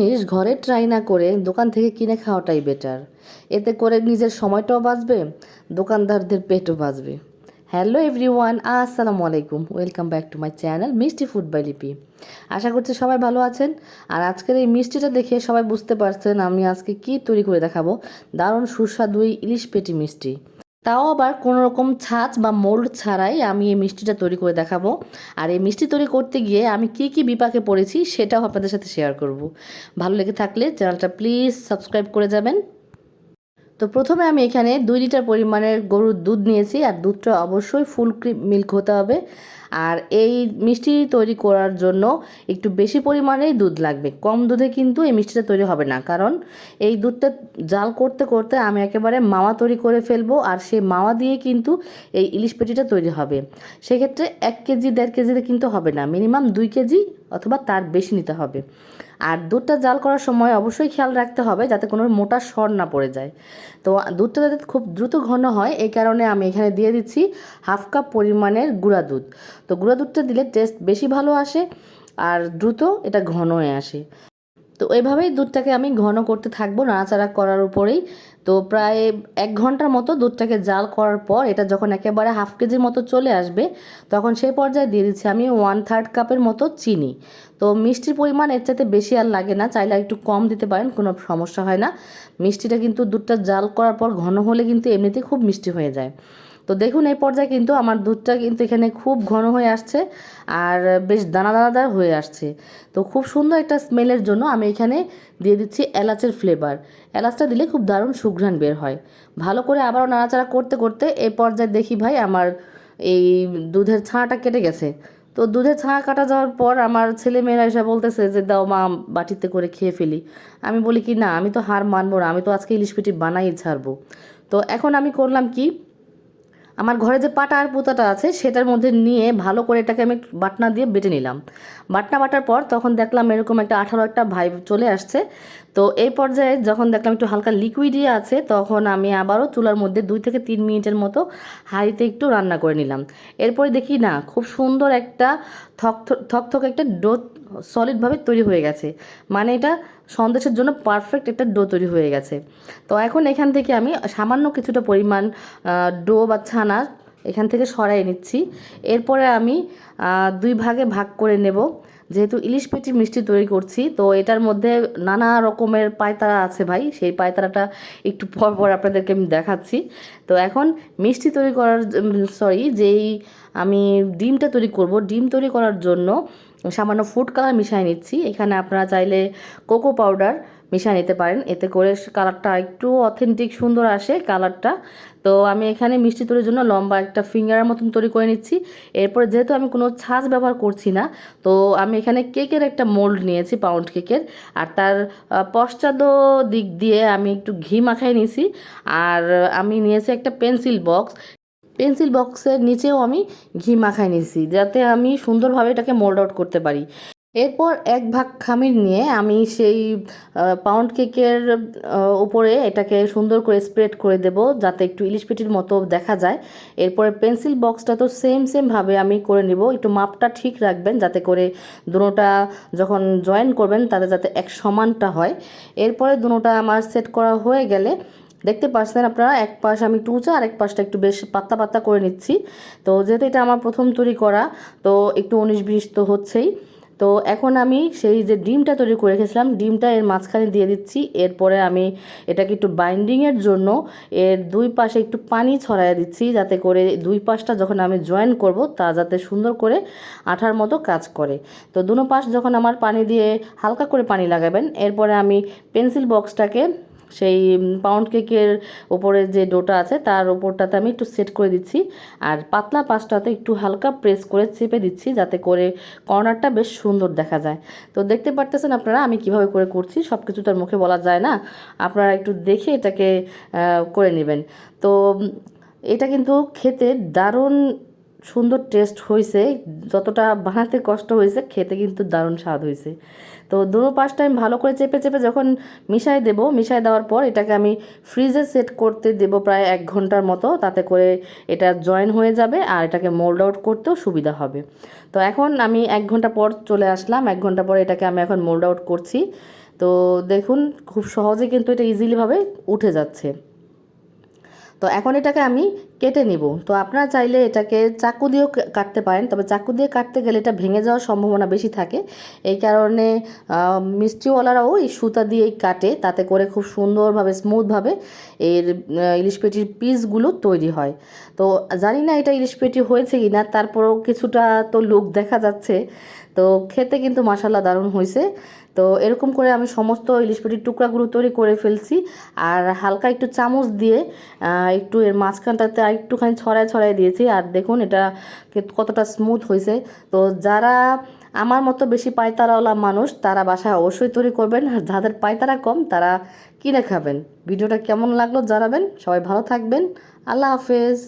জিনিস ঘরে ট্রাই না করে দোকান থেকে কিনে খাওয়াটাই বেটার এতে করে নিজের সময়টাও বাঁচবে, দোকানদারদের পেটও বাঁচবে। হ্যালো এভরিওয়ান আসসালামু আলাইকুম। Welcome back to my channel Mishti food by Lipi আশা করছি সবাই ভালো আছেন। আর আজকের এই মিষ্টিটা দেখে সবাই বুঝতে পারছেন আমি আজকে কি তৈরি করে দেখাবো। দারুণ সুস্বাদু ইলিশ পেটি মিষ্টি। তাও আবার কোনো রকম ছাঁচ বা মোল্ড ছাড়াই আমি এই মিষ্টিটা তৈরি করে দেখাবো। আর এই মিষ্টি তৈরি করতে গিয়ে আমি কি কি বিপাকে পড়েছি সেটাও আপনাদের সাথে শেয়ার করব। ভালো লেগে থাকলে চ্যানেলটা প্লিজ সাবস্ক্রাইব করে যাবেন। তো প্রথমে আমি এখানে দুই লিটার পরিমাণের গরুর দুধ নিয়েছি, আর দুধটা অবশ্যই ফুল ক্রিম মিল্ক হতে হবে। আর এই মিষ্টি তৈরি করার জন্য একটু বেশি পরিমাণেই দুধ লাগবে। কম দুধে কিন্তু এই মিষ্টিটা তৈরি হবে না। কারণ এই দুধটা জাল করতে করতে আমি একেবারে মাওয়া তৈরি করে ফেলব আর সেই মাওয়া দিয়ে কিন্তু এই ইলিশ পেটিটা তৈরি হবে। সেক্ষেত্রে এক কেজি, দেড় কেজিতে কিন্তু হবে না। মিনিমাম দুই কেজি অথবা তার বেশি নিতে হবে। আর দুধটা জাল করার সময় অবশ্যই খেয়াল রাখতে হবে যাতে কোনো মোটা সর না পড়ে যায়। তো দুধটা যাতে খুব দ্রুত ঘন হয়, এই কারণে আমি এখানে দিয়ে দিচ্ছি হাফ কাপ পরিমাণের গুঁড়া দুধ। তো গুঁড়া দুধটা দিলে টেস্ট বেশি ভালো আসে আর দ্রুত এটা ঘন হয়ে আসে। তো এইভাবেই দুধটাকে আমি ঘন করতে থাকব নাড়াচাড়া করার উপরেই। তো প্রায় এক ঘণ্টার মতো দুধটাকে জাল করার পর এটা যখন একেবারে হাফ কেজির মতো চলে আসবে, তখন সেই পর্যায়ে দিয়ে দিচ্ছি আমি ওয়ান থার্ড কাপের মতো চিনি। তো মিষ্টির পরিমাণ এর চাইতে বেশি আর লাগে না, চাইলে একটু কম দিতে পারেন, কোনো সমস্যা হয় না। মিষ্টিটা কিন্তু দুধটা জাল করার পর ঘন হলে কিন্তু এমনিতেই খুব মিষ্টি হয়ে যায়। তো দেখুন, এই পর্যায়ে কিন্তু আমার দুধটা কিন্তু এখানে খুব ঘন হয়ে আসছে আর বেশ দানা দানাদার হয়ে আসছে। তো খুব সুন্দর একটা স্মেলের জন্য আমি এখানে দিয়ে দিচ্ছি এলাচের ফ্লেভার এলাচটা দিলে খুব দারুণ সুঘ্রাণ বের হয়। ভালো করে আবারও নাড়াচাড়া করতে করতে এই পর্যায়ে দেখি ভাই আমার এই দুধের ছানাটা কেটে গেছে। তো দুধের ছানা কাটা যাওয়ার পর আমার ছেলে মেয়েরা এসে বলতেছে যে, দাও মা, বাটিতে করে খেয়ে ফেলি। আমি বলি কি, না, আমি তো হার মানবো না, আমি তো আজকে ইলিশ পিঠি বানাই ছাড়বো। তো এখন আমি করলাম কি আমার ঘরে যে পাটা আর পুতাটা আছে, সেটার মধ্যে নিয়ে ভালো করে এটাকে আমি বাটনা দিয়ে বেটে নিলাম। বাটনা বাটার পর তখন দেখলাম এরকম একটা আঠারো একটা ভাই চলে আসছে। তো এই পর্যায়ে যখন দেখলাম একটু হালকা লিকুইডই আছে, তখন আমি আবারও চুলার মধ্যে দুই থেকে তিন মিনিটের মতো হাঁড়িতে একটু রান্না করে নিলাম। এরপরে দেখি না, খুব সুন্দর একটা থক থক থক একটা ডো সলিডভাবে তৈরি হয়ে গেছে। মানে এটা সন্দেশের জন্য পারফেক্ট একটা ডো তৈরি হয়ে গেছে। তো এখন এখান থেকে আমি সামান্য কিছুটা পরিমাণ ডো বা ছানা এখান থেকে সরাই নিচ্ছি। এরপরে আমি দুই ভাগে ভাগ করে নেব। যেহেতু ইলিশ পেটি মিষ্টি তৈরি করছি, তো এটার মধ্যে নানা রকমের পায়তারা আছে ভাই। সেই পায়তারাটা একটু পর পর আপনাদেরকে আমি দেখাচ্ছি। তো এখন মিষ্টি তৈরি করার সরি যেই আমি ডিমটা তৈরি করব, ডিম তৈরি করার জন্য সামান্য ফুড কালার মিশিয়ে নিচ্ছি। এখানে আপনারা চাইলে কোকো পাউডার মিশিয়ে নিতে পারেন। এতে করে কালারটা একটু অথেন্টিক সুন্দর আসে কালারটা তো আমি এখানে মিষ্টি তৈরির জন্য লম্বা একটা ফিঙ্গারের মতন তৈরি করে নিচ্ছি। এরপরে যেহেতু আমি কোনো ছাঁচ ব্যবহার করছি না, তো আমি এখানে কেকের একটা মোল্ড নিয়েছি পাউন্ড কেকের আর তার পশ্চাদ দিক দিয়ে আমি একটু ঘি মাখাই নিয়েছি। আর আমি নিয়েছি একটা পেন্সিল বক্স পেন্সিল বক্সের নিচেও আমি ঘি মাখাই নিয়েছি, যাতে আমি সুন্দরভাবে এটাকে মোল্ড আউট করতে পারি। এরপর এক ভাগ খামির নিয়ে আমি সেই পাউন্ড কেকের উপরে এটাকে সুন্দর করে স্প্রেড করে দেব, যাতে একটু ইলিশ পিটির মতো দেখা যায়। এরপরে পেন্সিল বক্সটা তো সেম সেমভাবে আমি করে নিব, একটু মাপটা ঠিক রাখবেন, যাতে করে দুটোটা যখন জয়েন করবেন, তাতে যাতে এক সমানটা হয়। এরপরে দুটোটা আমার সেট করা হয়ে গেলে দেখতে পাচ্ছেন আপনারা, এক পাশ আমি উঁচা আর এক পাশটা একটু বেশ পাত্তা পাত্তা করে নিচ্ছি। তো যেহেতু এটা আমার প্রথম তৈরি করা, তো একটু উনিশ বিশ তো হচ্ছেই। তো এখন আমি সেই যে ডিমটা তৈরি করে রেখেছিলাম, ডিমটা এর মাঝখানে দিয়ে দিচ্ছি। এরপরে আমি এটাকে একটু বাইন্ডিংয়ের জন্য এর দুই পাশে একটু পানি ছড়াইয়ে দিচ্ছি, যাতে করে দুই পাশটা যখন আমি জয়েন করব, তা যাতে সুন্দর করে আঠার মতো কাজ করে। তো দুনো পাশ যখন আমার পানি দিয়ে হালকা করে পানি লাগাবেন, এরপরে আমি পেন্সিল বক্সটাকে সেই পাউন্ড কেকের ওপরে যে ডোটা আছে, তার ওপরটাতে আমি একটু সেট করে দিচ্ছি। আর পাতলা পাশটাতে একটু হালকা প্রেস করে চেপে দিচ্ছি, যাতে করে কর্নারটা বেশ সুন্দর দেখা যায়। তো দেখতে পারতেছেন আপনারা আমি কীভাবে করে করছি সব কিছু তার মুখে বলা যায় না। আপনারা একটু দেখে এটাকে করে নেবেন। তো এটা কিন্তু খেতে দারুণ সুন্দর টেস্ট হয়েছে যতটা বানাতে কষ্ট হয়েছে খেতে কিন্তু দারুণ স্বাদ হয়েছে তো দুটো পাঁচটা আমি ভালো করে চেপে চেপে যখন মিশাই দেব, মিশাই দেওয়ার পর এটাকে আমি ফ্রিজে সেট করতে দেব প্রায় এক ঘণ্টার মতো, তাতে করে এটা জয়েন হয়ে যাবে আর এটাকে মোল্ড আউট করতেও সুবিধা হবে। তো এখন আমি এক ঘণ্টা পর চলে আসলাম, এক ঘণ্টা পর এটাকে আমি এখন মোল্ড আউট করছি। তো দেখুন, খুব সহজে কিন্তু এটা ইজিলিভাবে উঠে যাচ্ছে। তো এখন এটাকে আমি কেটে নিব। তো আপনারা চাইলে এটাকে চাকু দিয়েও কাটতে পারেন, তবে চাকু দিয়ে কাটতে গেলে এটা ভেঙে যাওয়ার সম্ভাবনা বেশি থাকে। এই কারণে মিষ্টিওয়ালারাও এই সুতা দিয়েই কাটে, তাতে করে খুব সুন্দরভাবে স্মুথভাবে এর ইলিশ পেটির পিসগুলো তৈরি হয়। তো জানি না এটা ইলিশ পেটি হয়েছে কি না তারপরেও কিছুটা তো লুক দেখা যাচ্ছে। তো খেতে কিন্তু মাসাল্লা দারুণ হয়েছে তো এরকম করে আমি সমস্ত ইলিশ পেটির টুকরাগুলো তৈরি করে ফেলছি আর হালকা একটু চামচ দিয়ে একটু এর মাঝখানটাতে আর একটুখানি ছড়ায় ছড়ায় দিয়েছি। আর দেখুন এটা কতটা স্মুথ হয়েছে। তো যারা আমার মতো বেশি পায়তারাওয়ালা মানুষ, তারা বাসায় অবশ্যই তৈরি করবেন। আর যাদের পায়তারা কম, তারা কিনে খাবেন। ভিডিওটা কেমন লাগল জানাবেন। সবাই ভালো থাকবেন। আল্লাহ হাফেজ।